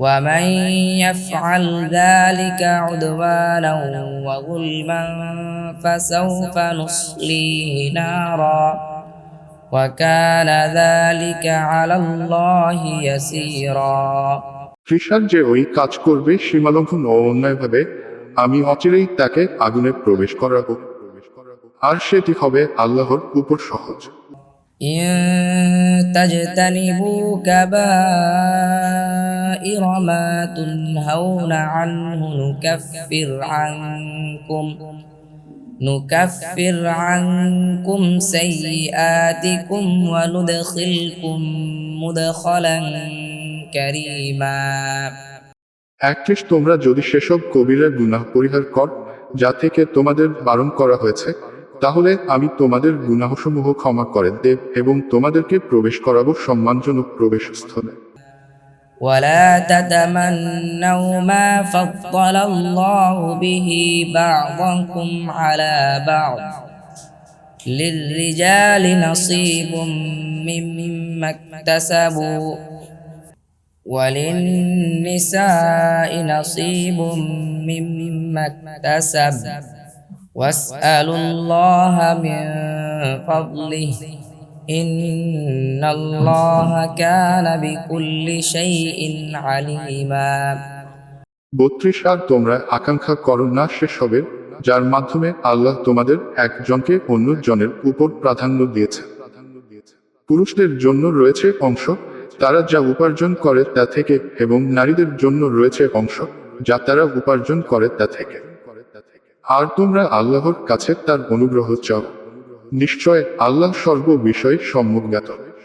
ومن يفعل ذلك عدوانا وظلما فسوف نصليه نارا وكان ذلك على الله يسيرا কৃষক যে ওই কাজ করবে সীমালঙ্ঘন ও অন্যায়ভাবে আমি অচিরেই তাকে আগুনে প্রবেশ করাবো আর সেটি হবে আল্লাহর উপর সহজ إن تجتنبوا كبائر ما تنهون عنه نكفر عنكم نكفر عنكم سيئاتكم وندخلكم مدخلا كريما একত্রিশ তোমরা যদি সেসব কবিরা গুনাহ পরিহার কর যা থেকে তোমাদের বারণ করা হয়েছে তাহলে আমি তোমাদের গুনাহসমূহ ক্ষমা করে দেব এবং তোমাদেরকে প্রবেশ করাবো সম্মানজনক প্রবেশস্থলে ولا تتمنوا ما فضل الله به بعضكم على بعض. للرجال نصيب مما اكتسبوا وللنساء نصيب مما اكتسب. واسألوا الله من فضله. إن الله كان بكل شيء عليما বত্রিশ আর তোমরা আকাঙ্ক্ষা করো না সেসবের যার মাধ্যমে আল্লাহ তোমাদের একজনকে অন্য জনের উপর প্রাধান্য দিয়েছে পুরুষদের জন্য রয়েছে অংশ তারা যা উপার্জন করে তা থেকে এবং নারীদের জন্য রয়েছে অংশ যা তারা উপার্জন করে তা থেকে আর তোমরা আল্লাহর কাছে তার অনুগ্রহ চাও নিশ্চয় আল্লাহ সর্ব বিষয়ে সম্মুখ জ্ঞাত।